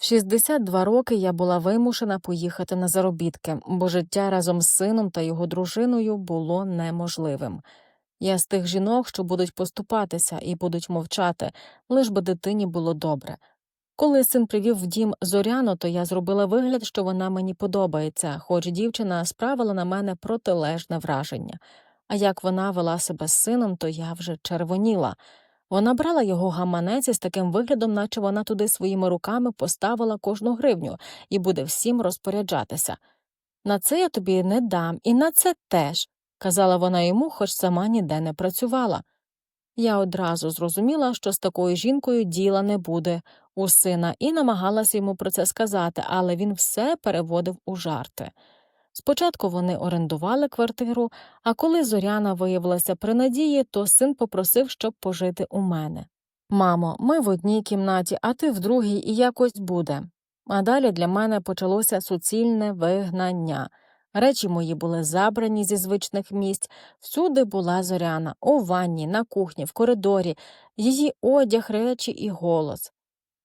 В 62 роки я була вимушена поїхати на заробітки, бо життя разом з сином та його дружиною було неможливим. Я з тих жінок, що будуть поступатися і будуть мовчати, лиш би дитині було добре. Коли син привів в дім Зоряну, то я зробила вигляд, що вона мені подобається, хоч дівчина справила на мене протилежне враження. А як вона вела себе з сином, то я вже червоніла. Вона брала його гаманець із таким виглядом, наче вона туди своїми руками поставила кожну гривню і буде всім розпоряджатися. На це я тобі не дам, і на це теж, казала вона йому, хоч сама ніде не працювала. Я одразу зрозуміла, що з такою жінкою діла не буде у сина, і намагалася йому про це сказати, але він все переводив у жарти. Спочатку вони орендували квартиру, а коли Зоряна виявилася при надії, то син попросив, щоб пожити у мене. Мамо, ми в одній кімнаті, а ти в другій, і якось буде. А далі для мене почалося суцільне вигнання. Речі мої були забрані зі звичних місць, всюди була зоряна, у ванні, на кухні, в коридорі, її одяг, речі і голос.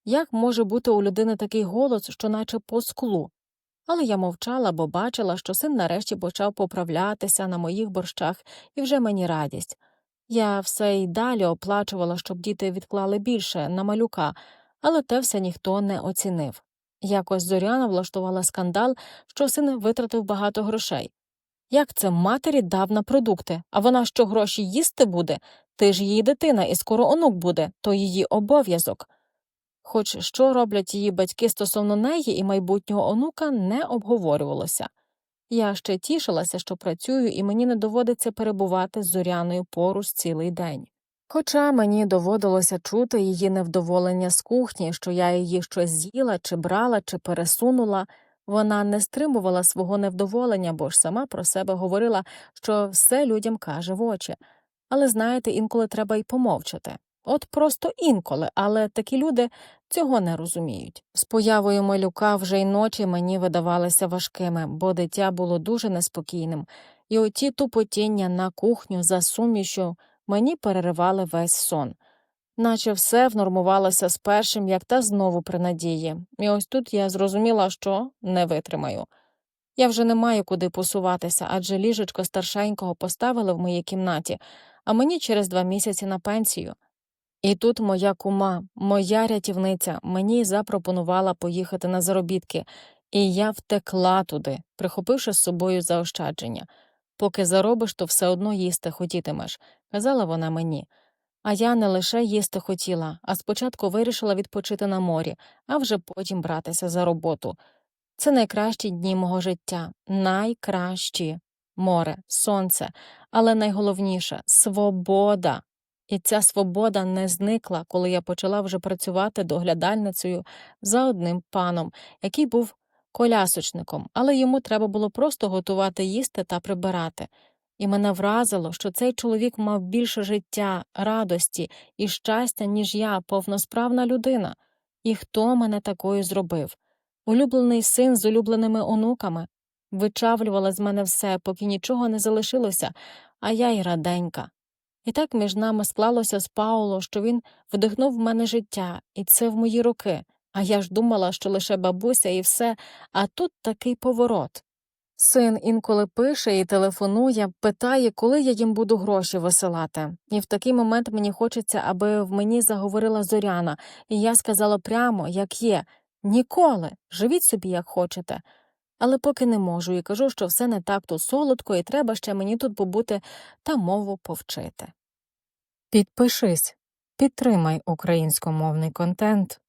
Як може бути у людини такий голос, що наче по склу? Але я мовчала, бо бачила, що син нарешті почав поправлятися на моїх борщах, і вже мені радість. Я все й далі оплачувала, щоб діти відклали більше на малюка, але те все ніхто не оцінив. Якось Зоряна влаштувала скандал, що син витратив багато грошей. Як це матері дав на продукти, а вона що гроші їсти буде? Ти ж її дитина, і скоро онук буде, то її обов'язок. Хоч що роблять її батьки стосовно неї і майбутнього онука, не обговорювалося. Я ще тішилася, що працюю, і мені не доводиться перебувати з зоряною поруч цілий день. Хоча мені доводилося чути її невдоволення з кухні, що я її щось з'їла, чи брала, чи пересунула, вона не стримувала свого невдоволення, бо ж сама про себе говорила, що все людям каже в очі. Але знаєте, інколи треба й помовчати. От просто інколи, але такі люди цього не розуміють. З появою малюка вже й ночі мені видавалися важкими, бо дитя було дуже неспокійним, і оті тупотіння на кухню за сумішю мені переривали весь сон. Наче все внормувалося з першим, як та знову при надії, і ось тут я зрозуміла, що не витримаю. Я вже не маю куди посуватися, адже ліжечко старшенького поставили в моїй кімнаті, а мені через два місяці на пенсію. І тут моя кума, моя рятівниця, мені запропонувала поїхати на заробітки, і я втекла туди, прихопивши з собою заощадження. Поки заробиш, то все одно їсти хотітимеш, казала вона мені. А я не лише їсти хотіла, а спочатку вирішила відпочити на морі, а вже потім братися за роботу. Це найкращі дні мого життя, найкращі море, сонце, але найголовніше свобода. І ця свобода не зникла, коли я почала вже працювати доглядальницею за одним паном, який був колясочником, але йому треба було просто готувати їсти та прибирати. І мене вразило, що цей чоловік мав більше життя, радості і щастя, ніж я, повносправна людина. І хто мене такою зробив? Улюблений син з улюбленими онуками. Вичавлювала з мене все, поки нічого не залишилося, а я й раденька. І так між нами склалося з Пауло, що він вдихнув в мене життя, і це в мої роки. А я ж думала, що лише бабуся і все, а тут такий поворот. Син інколи пише і телефонує, питає, коли я їм буду гроші висилати. І в такий момент мені хочеться, аби в мені заговорила зоряна, і я сказала прямо, як є ніколи, живіть собі, як хочете. Але поки не можу і кажу, що все не так то солодко, і треба ще мені тут побути та мову повчити. Підпишись, підтримай українськомовний контент.